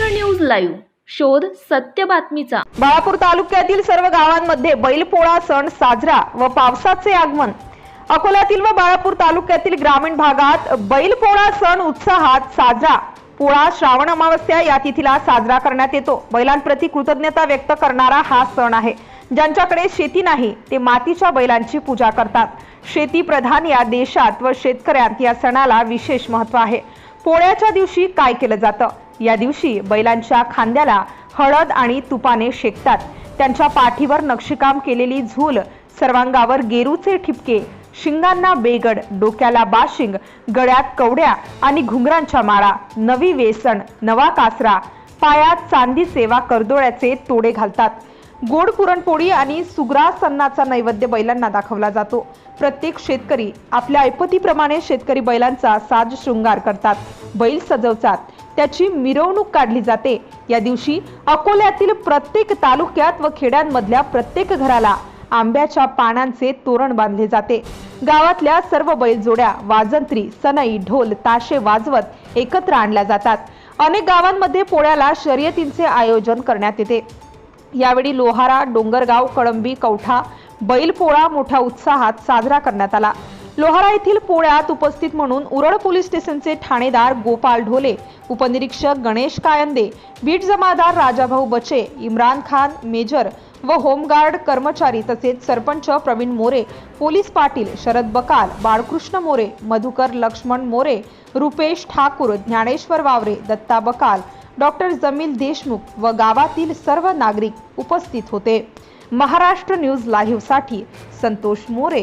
Live शोध सत्य बातमीचा. बाळापूर तालुक्यातील सर्व गावांमध्ये बैलपोळा सण साजरा व पावसाचे आगमन. अकोल्यातील व बाळापूर तालुक्यातील ग्रामीण भागात बैलपोळा सण उत्साहात साजरा. पोळा श्रावण अमावस्या या तिथीला साजरा करण्यात येतो. बैलांप्रती कृतज्ञता व्यक्त करणारा हा सण आहे. ज्यांच्याकडे शेती नाही ते मातीच्या बैलांची पूजा करतात. शेती प्रधान या देशात व शेतकऱ्यांत या सणाला विशेष महत्त्व आहे. पोळ्याच्या दिवशी काय केलं जातं? या दिवशी बैलांच्या खांद्याला हळद आणि तुपाने शेकतात. त्यांच्या पाठीवर नक्षीकाम केलेली झूल सर्वांगावर गेरूचे ठिपके शिंगांना बेगड डोक्याला बाशिंग गळ्यात कवड्या आणि घुंगरांच्या माळा नवी वेसण नवा कासरा पायात चांदी सेवा करदोळ्याचे तोडे घालतात. गोड पुरणपोळी आणि सुग्रासन्नाचा नैवेद्य बैलांना दाखवला जातो. प्रत्येक शेतकरी आपल्या ऐपतीप्रमाणे शेतकरी बैलांचा साज शृंगार करतात. बैल सजवतात. त्याची मिरवणूक काढली जाते. या दिवशी अकोल्यातील प्रत्येक तालुक्यात व खेड्यांमधल्या प्रत्येक घराला आंब्याच्या पानांचे तोरण बांधले जाते. गावातल्या सर्व बैलजोड्या वाजंत्री सनई ढोल ताशे वाजवत एकत्र आणल्या जातात. अनेक गावांमध्ये पोळ्याला शर्यतींचे आयोजन करण्यात येते. यावेळी लोहारा डोंगरगाव कळंबी कवठा बैलपोळा मोठ्या उत्साहात साजरा करण्यात आला. लोहारा येथील पोळ्यात उपस्थित म्हणून उरळ पोलीस स्टेशनचे ठाणेदार गोपाल ढोले उपनिरीक्षक गणेश कायंदे बीट जमादार राजाभाऊ बचे इम्रान खान मेजर व होमगार्ड कर्मचारी तसेच सरपंच प्रवीण मोरे पोलीस पाटील शरद बकाल बाळकृष्ण मोरे मधुकर लक्ष्मण मोरे रुपेश ठाकूर ज्ञानेश्वर वावरे दत्ता बकाल डॉक्टर जमील देशमुख व गावातील सर्व नागरिक उपस्थित होते. महाराष्ट्र न्यूज लाईव्हसाठी संतोष मोरे